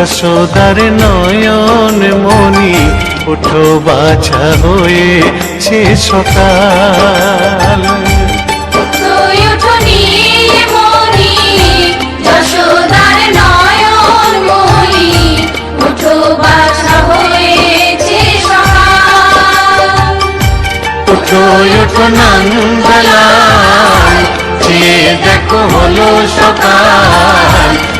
যশোদার নয়ন মনি উঠো বাছা সকাল। ওঠো বাছা হয়েছে সকাল। উঠো যে দেখো হলো সকাল।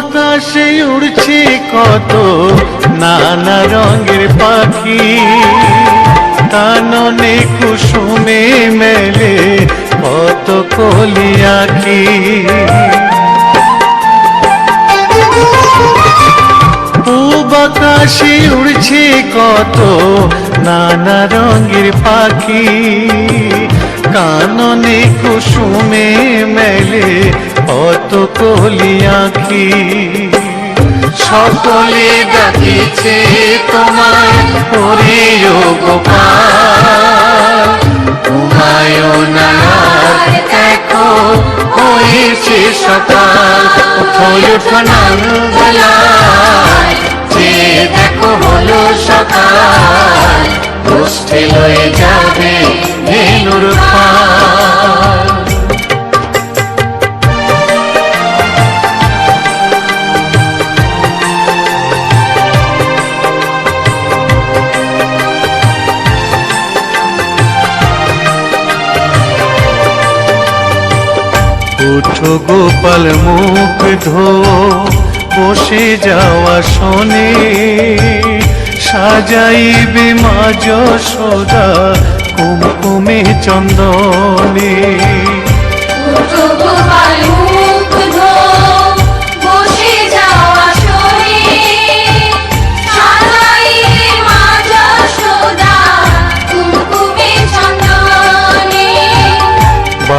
আকাশে উড়ছে কত নানা রঙের পাখি। কাননে কুসুমে মেলে কত কলি আখি। পূব আকাশে উড়ছে কত নানা রঙের পাখি। কাননে কুসুমে মেলে কত কলি আখি, সকলে ডাকিছে তোমায় ওরে ও গোপাল আর দেখো, হয়েছে সকাল উঠো উঠো নন্দলাল যে দেখো হলো সকাল গোপাল মুখ ধো বসে যাওয়া শোনে। সাজাইবে মা যশোদা কুমকুমে চন্দনে। গোপাল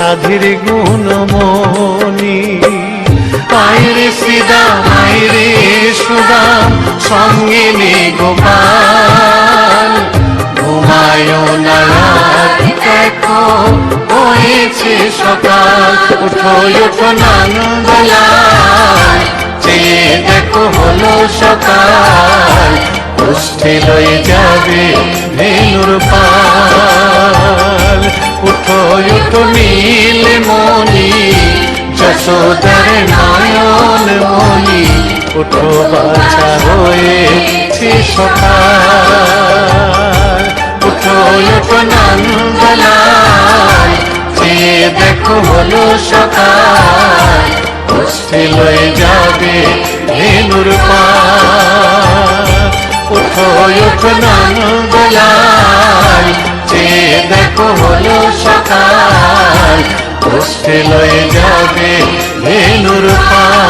সাধীর গুণমণি আইরে শ্রীদাম আইরে সুদাম সঙ্গে নে গোপাল। ঘুমায় না সকাল। উঠো উঠো নন্দলাল চেয়ে দেখো, হলো সকাল। গোষ্ঠী লয়ে যাবে ভেনুর পাল। উঠো নীল মনি যশোদার নয়ন মনি উঠো বাছা হয়েছে সকাল। উঠো উঠো নন্দলাল চেয়ে দেখো হলো সকাল লয়ে যাবে ধেনুর পাল। উঠো উঠো নন্দলাল দেখো দেখো হলো সকাল। কষ্টে লয়ে যাবে ধেনুর পাল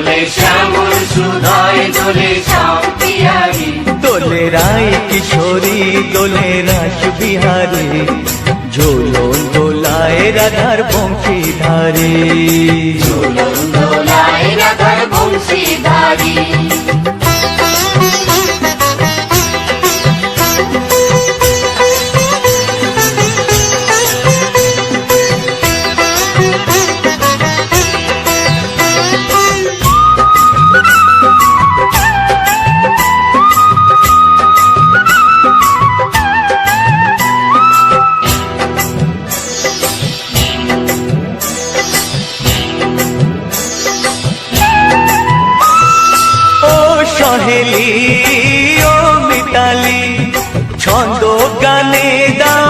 দোলে শ্যামল সুধায় দোলে রায় কিশোরী দোলে রাস বিহারী। ঝোলন দোলায় রাধার বংশীধারী। চুরন দোলায় রাধার বংশীধারী। সহেলি ও মিতালি ছন্দ গানে দাও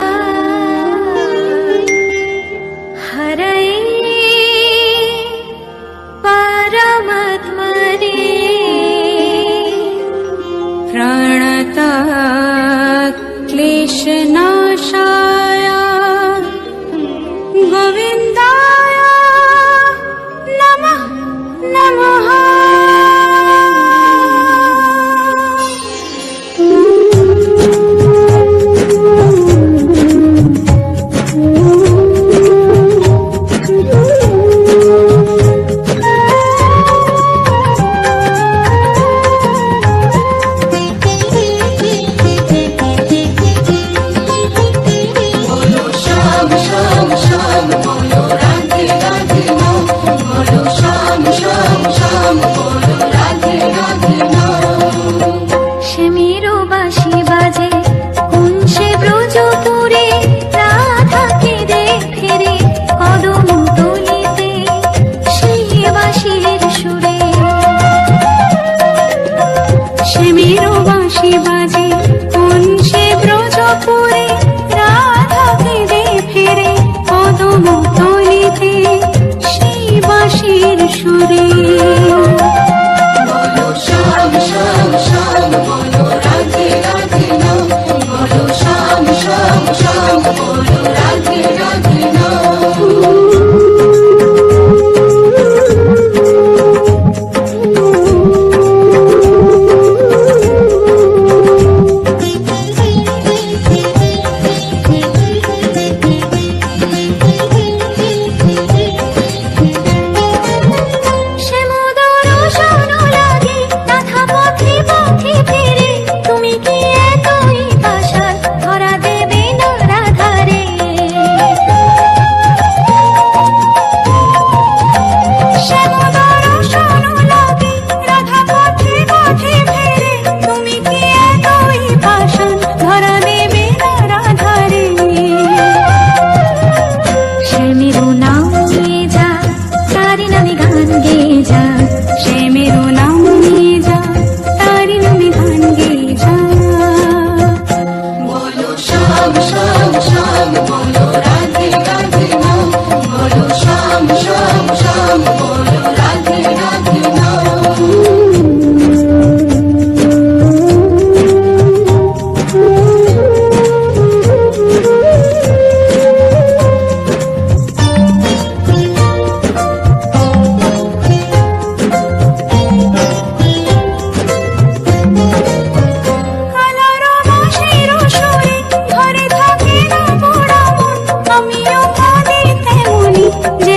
যে